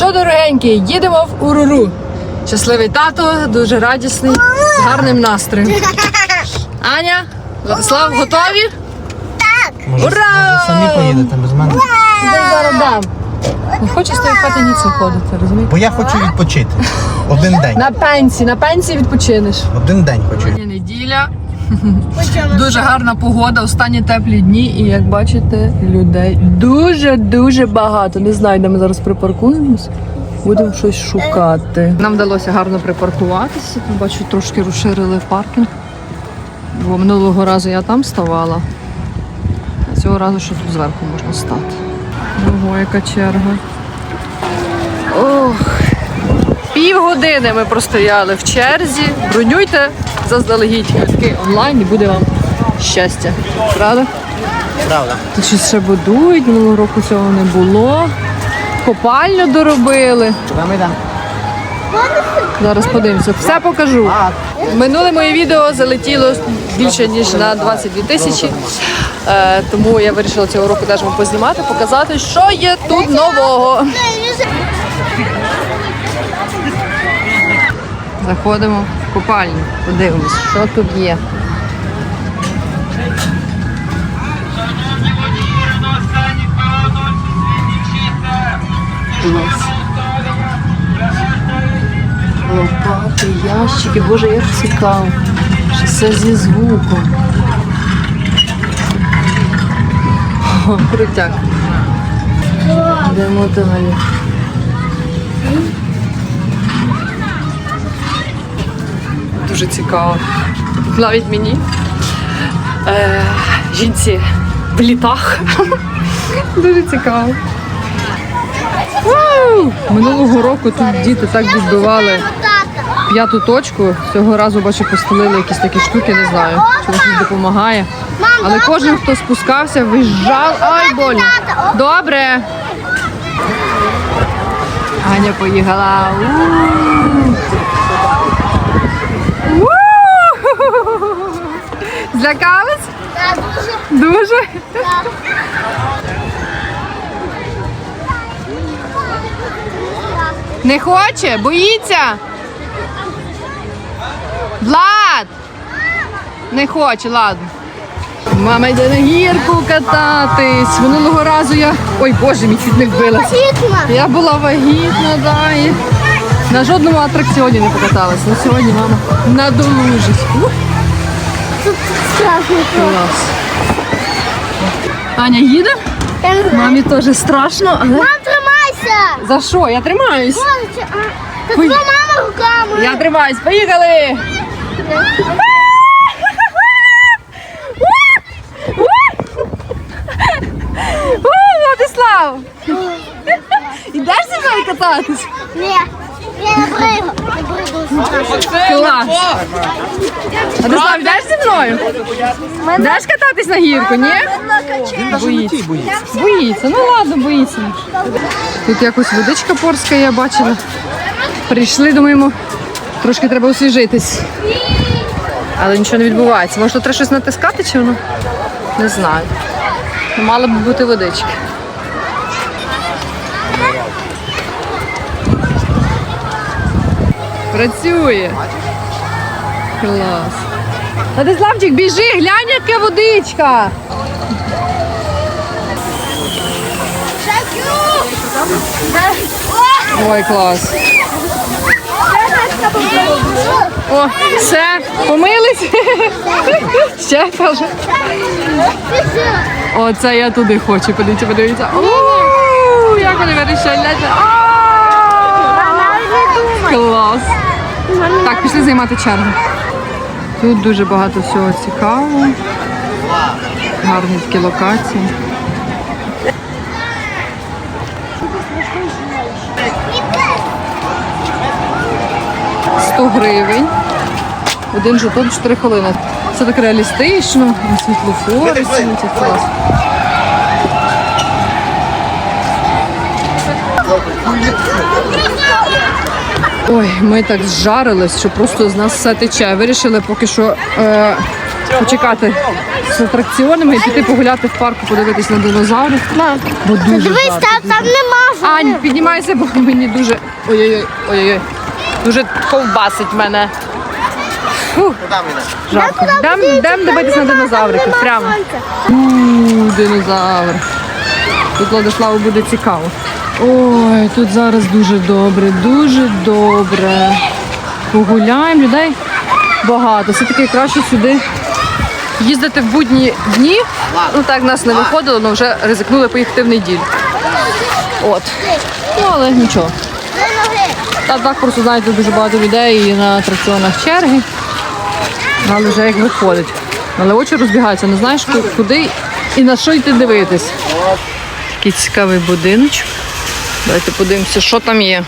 Що, дорогенькі, їдемо в Уруру. Щасливий тато, дуже радісний, з гарним настроєм. Аня, Владислав, готові? Може, Ура! може самі поїдете без мене? Я зараз дам. Не хочу з тої хати ніц ходити, розумієте? Бо я хочу відпочити. Один день. На пенсії, на пенсії відпочинеш. Один день хочу. Сьогодні неділя. Дуже гарна погода, останні теплі дні, і як бачите, людей дуже-дуже багато. Не знаю, де ми зараз припаркуємось. Будемо щось шукати. Нам вдалося гарно припаркуватися. Бачу, трошки розширили паркінг. Бо минулого разу я там ставала. А цього разу що тут зверху можна стати. Ого, яка черга. Ох. Півгодини ми простояли в черзі. Бронюйте заздалегідь квитки онлайн і буде вам щастя. Правда? Правда. Тут щось ще будують, минулого року цього не було. Копальню доробили. Ми йдемо? Зараз подивимося. Все покажу. Минуле моє відео залетіло більше ніж на 22 тисячі. Е, тому я вирішила цього року теж вам познімати, показати, що є тут нового. Заходимо купальню, подивимось, що тут є. Лопати, ящики, боже, як цікаво. Що все зі звуком. О, крутяк. Йдемо далі. Дуже цікаво. Навіть мені. Е, жінці в літах. Дуже цікаво. Вау! Минулого року тут діти так відбивали п'яту точку. Цього разу бачу, постелили якісь такі штуки, не знаю, чи щось допомагає. Але кожен, хто спускався, виїжджав. Ай, больно. Добре. Аня поїхала. У. У! Злякались? Дуже. Дуже? Не хоче? Боїться? Влад! Не хоче, ладно. Мама йде на гірку кататись. Минулого разу я. Ой, боже, мій чуть не вбилась. Я була вагітна, да, і на жодному атракціоні не покаталась. На сьогодні мама надолужить. Ух, Клас. Аня їде? Мамі теж страшно, але Мам, тримайся! за що? Я тримаюсь. Боже, а, Та Ой. твоя мама руками. Я тримаюсь. Поїхали! Владислав! Ідеш зі мною кататись? Ні, я не пригаю. Не. Клас! Владислав, йдеш зі мною? Йдеш кататись на гірку, ні? Боїться. Боїться, ну ладно, боїться. Тут якось водичка порська, я бачила. Прийшли, думаємо, трошки треба освіжитись. Але нічого не відбувається. Може, тут треба щось натискати чи воно? Не знаю. Мала б бути водичка. Працює. Клас. Владиславчик, біжи, глянь, яка водичка. Ой, клас. О, все, помились. Ще каже. Оце я туди хочу. Подивіться, подивіться. О, як вони вирішають. Клас. Так, пішли займати чергу. Тут дуже багато всього цікавого. Гарні такі локації. Гривень. Один жетон 4 хвилини. Це так реалістично, світлофори світять клас. Ой, ми так зжарились, що просто з нас все тече. Вирішили поки що е, почекати з атракціонами і піти погуляти в парку, подивитись на динозаврів. Мам, Бо дуже дивись, жарко. там, там нема. Ань, піднімайся, бо мені дуже. Ой-ой-ой, ой-ой-ой. Дуже ковбасить мене. Йдемо? жарко. Йдемо йдем дивитись на динозавриків. Прямо. Ууу, динозавр. Тут Владиславу буде цікаво. Ой, тут зараз дуже добре, дуже добре. Погуляємо, людей багато. Все-таки краще сюди їздити в будні дні. Ну так нас не виходило, але вже ризикнули поїхати в неділю. От. Ну, але нічого. Та так просто знаєте, дуже багато людей і на атракціонах черги. Але вже як виходить. Але очі розбігаються, не знаєш куди і на що йти дивитись. Такий цікавий будиночок. Давайте подивимося, що там є.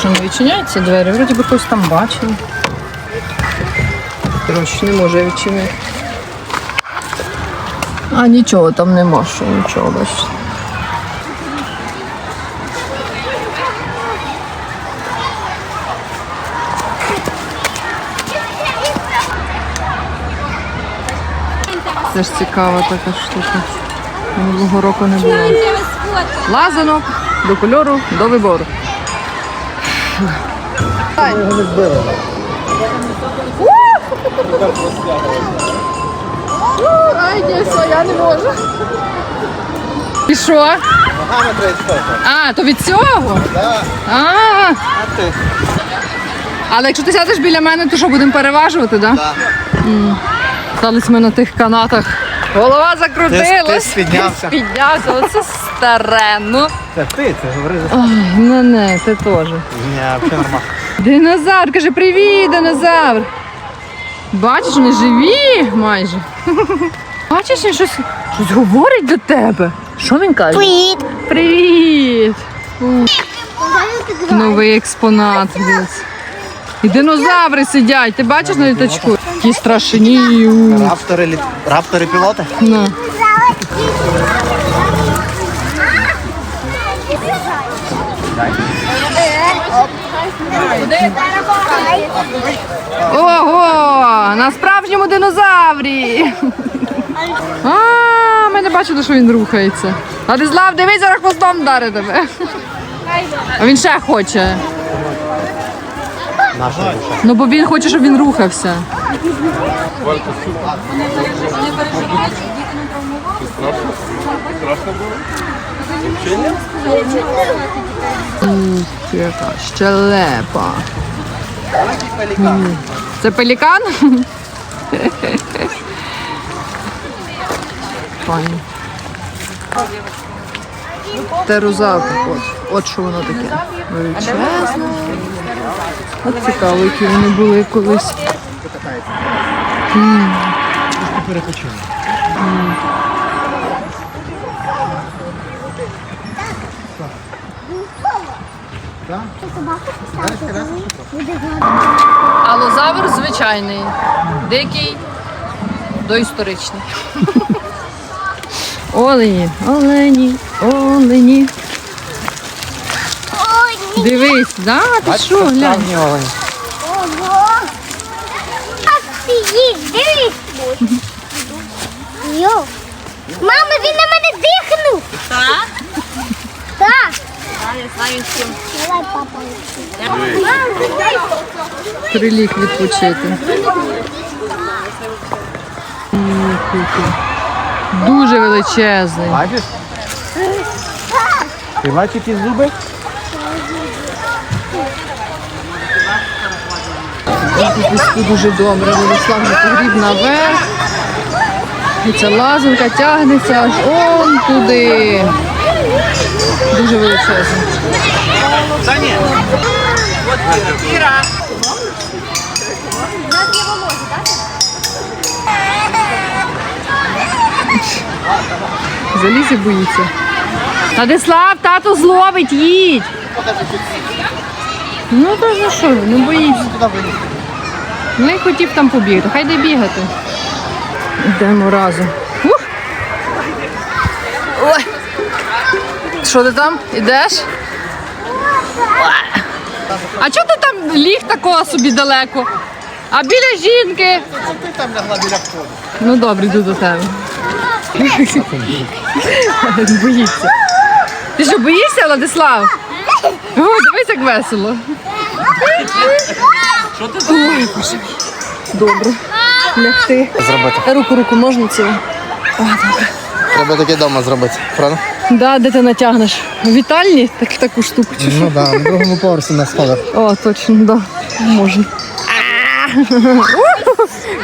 Що не відчиняються двері? Вроді би хтось там бачив. Коротше, не може відчинити. А нічого там нема, що нічого бачите. Це ж цікава така штука. Минулого року не було. Лазанок до кольору, до вибору. Ай, ні, все, я не можу. І що? Ногами треба. А, то від цього? Да. А, А ти? але якщо ти сядеш біля мене, то що будемо переважувати, так? Да? Да. Стались ми на тих канатах. Голова закрутилась. Ти- ти спіднявся. Піднявся, оце старе. Ну, Це ти, це говори за Ой, ну не, ти теж. Ні, взагалі нормально. Динозавр, каже, привіт, динозавр. Бачиш, вони живі майже. Бачиш, він щось, щось говорить до тебе. Що він каже? Привіт. Привіт! Новий експонат. дивись. І динозаври сидять. Ти бачиш на літачку? Які страшні. у. Раптори, літ... Раптори пілоти? На. Ого! На справжньому динозаврі. А, ми не бачили, що він рухається. Владислав, дивись, зараз хвостом вдарить тебе. А він ще хоче. Наша душа. Ну бо він хоче, щоб він рухався. Ух, яка щелепа. Це пелікан? Файно. Терозавр. От, от що воно таке. Величезне. От цікаво, які вони були колись. Перепочинок. Алозавр звичайний, дикий, доісторичний. Олені, олені, олені. Дивись, да? Ти що, глянь. Справжні олені. Ого. Їх, дивись. Йо. Мама, він на мене дихнув. Так? Так. Я знаю з. Давай, папа. Мам, дай. Приліг відпочити. Дуже величезний. Бачиш? Ти бачиш ті зуби? Піску дуже добре. Владислав вже погріб наверх. І ця лазанка тягнеться аж он туди. Дуже величезно. Та. Заліз і боїться. Владислав, тато зловить, їдь. Ну то за що, не боїться. Ну і хотів там побігти, хай де бігати. Йдемо разом. Ух! Ой! Що ти там? Ідеш? А чого ти там ліг такого собі далеко? А біля жінки? Ти там лягла біля входу. Ну добре, йду до тебе. Боїться. Ти що, боїшся, Владислав? О, дивись, як весело. Що ти Ой, боже. Добре. Лягти. зробити? Руку, руку можна цілу? О, добре. Треба таке вдома зробити, правда? Да, де ти натягнеш? Вітальні так, таку штуку чи що? Ну так, на другому поверсі на сходах. О, точно, да. Можна.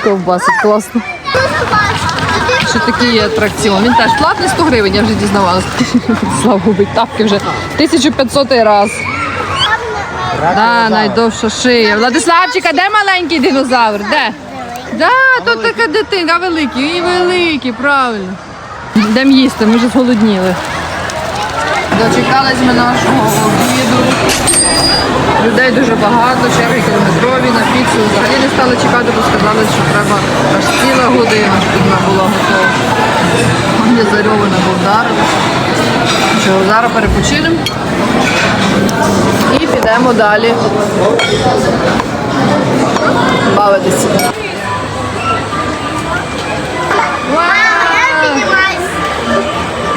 Ковбасить, класно. Що такий є атракціон. Він теж платний 100 гривень, я вже дізнавалася. Слава губить тапки вже 1500 раз. Да, найдовша шия. Владиславчика, де маленький динозавр? Де? Да, тут така дитинка, а великий, і великий, правильно. Йдемо їсти, ми вже зголодніли. Дочекались ми нашого обіду. Людей дуже багато, черги кілометрові на піцу. Взагалі не стали чекати, бо сказали, що треба аж ціла година, щоб вона була готова. Мені зарьована Бовдарова. Що зараз перепочинемо і підемо далі бавитися.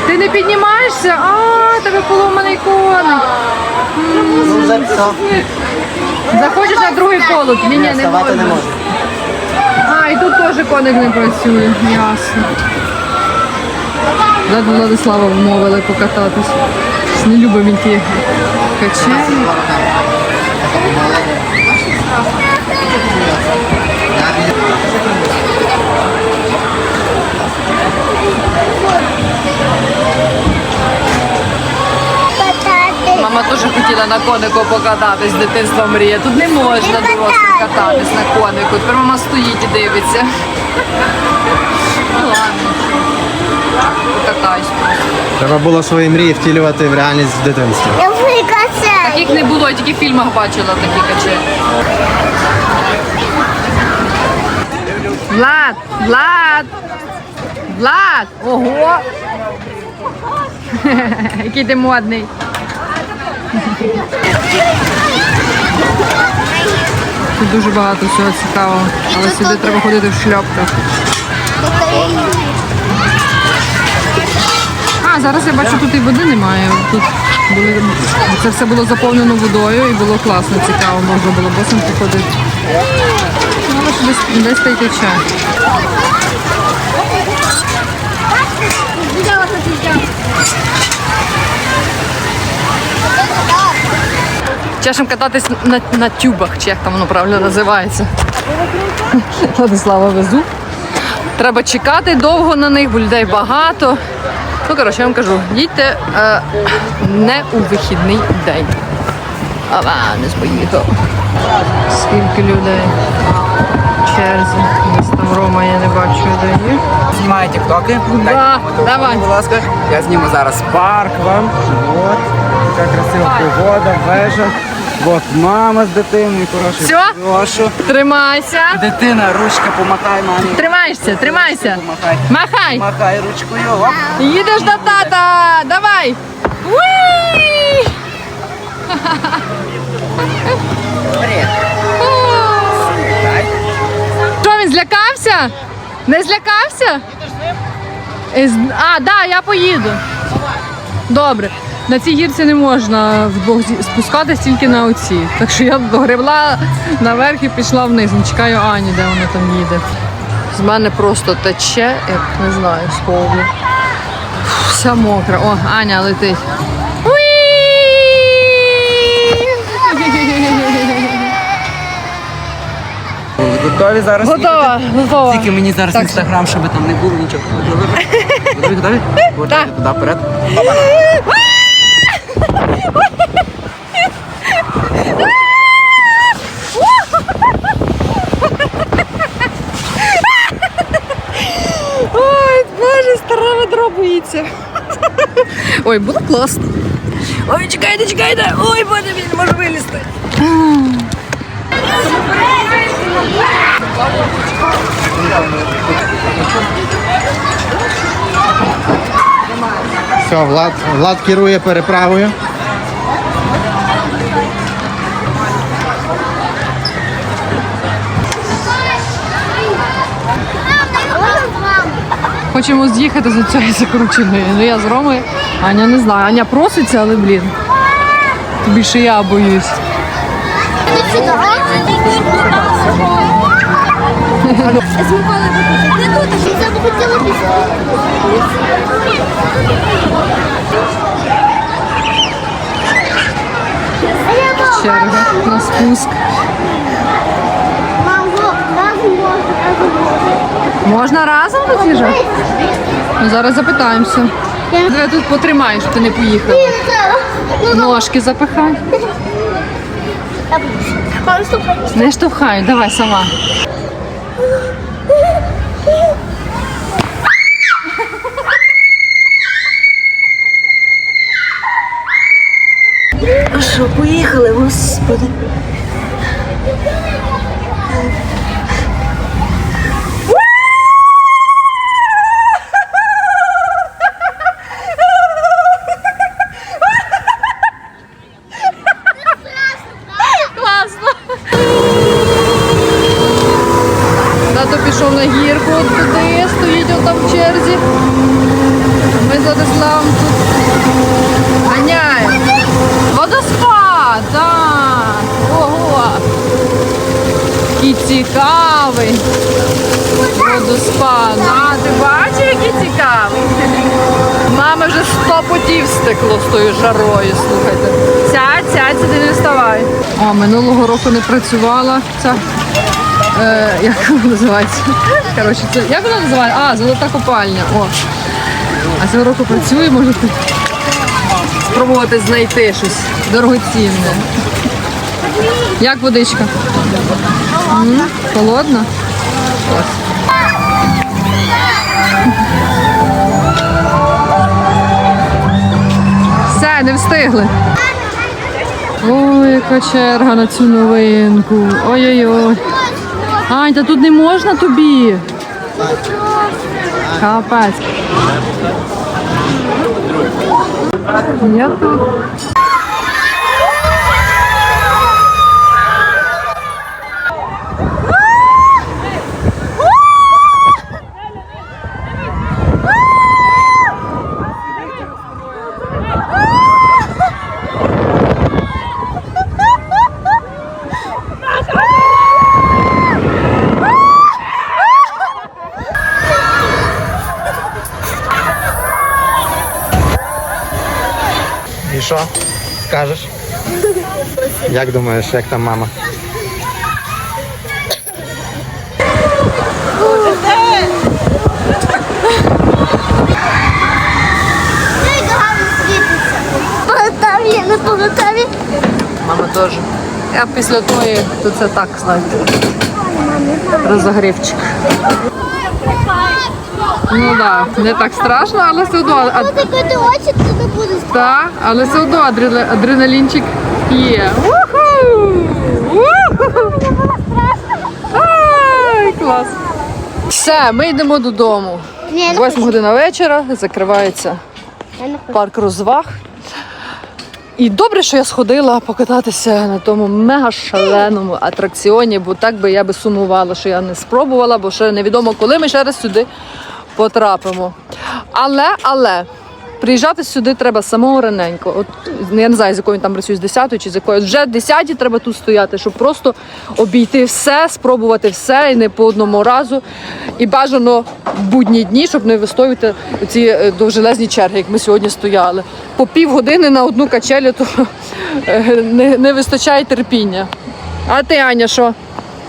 Ти не піднімаєшся? А, тебе поломаний коник. Ну. Заходиш на другий полот. Ні, ні, не можна. А, і тут теж коник не працює. Ясно. Владислава вмовили покататись. Не любить він ті качелі. Мама теж хотіла на конику покататись, з дитинства мріє. Тут не можна дорослим кататись на конику. Тепер мама стоїть і дивиться. Ну ладно. Покатаюсь. Треба було свої мрії втілювати в реальність в дитинстві. Таких не було, я тільки в фільмах бачила такі качелі. Влад! Влад! Влад! Ого! Який ти модний. Тут дуже багато всього цікавого, але сюди треба ходити в шльопках. А, зараз я бачу, тут і води немає. Тут були, це все було заповнено водою і було класно, цікаво, можна було босом походити. Ну, десь, десь та й тече. Чашем кататись на, на тюбах, чи як там воно правильно називається. Владислава везу. Треба чекати довго на них, бо людей багато. Ну, коротше, я вам кажу, їдьте е, не у вихідний день. Ава, не споїхав. Скільки людей в черзі. Десь там Рома, я не бачу, де є. Знімаю тіктоки. Да, давай. Будь ласка, я зніму зараз парк вам. От, така красива погода, вежа. От мама з дитиною, хорошою. Всьо? Прошу. Тримайся. Дитина, ручка, помахай мамі. Тримаєшся, тримайся. Помахай. Махай. Махай ручкою. Оп. Їдеш до тата. Давай. Уй! Що він злякався? Не злякався? Е, з- ним? А, да, я поїду. Добре. На цій гірці не можна вдвох спускатись тільки на оці. Так що я догребла наверх і пішла вниз. Не чекаю Ані, де вона там їде. З мене просто тече, як не знаю, з поводу. Вся мокра. О, Аня летить. Уї! Готові зараз? Готова, готова. Тільки мені зараз Так. інстаграм, щоб там не було нічого. Готові, готові? Готові, туди вперед. Ой, боже, стара ведро боїться. Ой, було класно. Ой, чекайте, чекайте. Ой, боже, він не може вилізти. Все, Влад, Влад керує переправою. Хочемо з'їхати з цієї закрученої. Ну я з Ромою. Аня не знаю. Аня проситься, але блін. Більше я боюсь. Черга на спуск. Мам, во, разом можна, разом можна. Разом доїжджати? Ну, зараз запитаємося. Давай тут потримай, щоб ти не поїхала. Треба. Ну, Ножки запихай. Не штовхай, давай сама. Що, поїхали, господи. Минулого року не працювала ця. Е, як вона називається? Коротше, це, як вона називається? А, золота копальня. О. А цього року працює, може спробувати знайти щось дорогоцінне. Як водичка? Холодна? Все, не встигли. Ой, яка черга на цю новинку. Ой-ой-ой. Ань, та тут не можна тобі. Капець. Я тут. Що? Скажеш? Як думаєш, як там мама? Мама теж. Я після тої, то це так, знаєте. Розогрівчик. Ну так, да, не так страшно, але все одно. А, Коли ти очі, то не буде та, але все одно адрена- адреналінчик є. Уху! Уху! Ай, клас. Все, ми йдемо додому. Ні, не Восьма година вечора, закривається парк розваг. І добре, що я сходила покататися на тому мега шаленому атракціоні, бо так би я би сумувала, що я не спробувала, бо ще невідомо, коли ми ще раз сюди потрапимо. Але, але. Приїжджати сюди треба самого раненько. От я не знаю, з якою він там працює, з 10 чи з якої. Вже в 10 треба тут стояти, щоб просто обійти все, спробувати все і не по одному разу. І бажано в будні дні, щоб не вистоювати ці е, довжелезні черги, як ми сьогодні стояли. По півгодини на одну качелю, то е, не, не вистачає терпіння. А ти, Аня, що?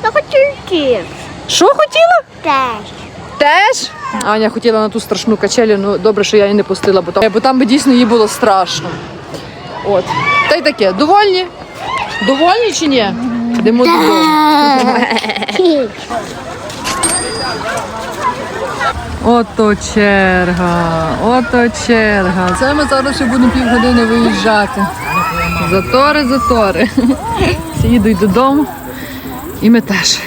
Я хочу йти. Що хотіла? Теж. Теж? Аня хотіла на ту страшну качелю, ну добре, що я її не пустила, бо там, бо там би дійсно їй було страшно. От. Та й таке, довольні? Довольні чи ні? Йдемо додому. Ото черга, ото черга. Це ми зараз ще будемо півгодини виїжджати. Затори, затори. Всі їдуть додому. І ми теж.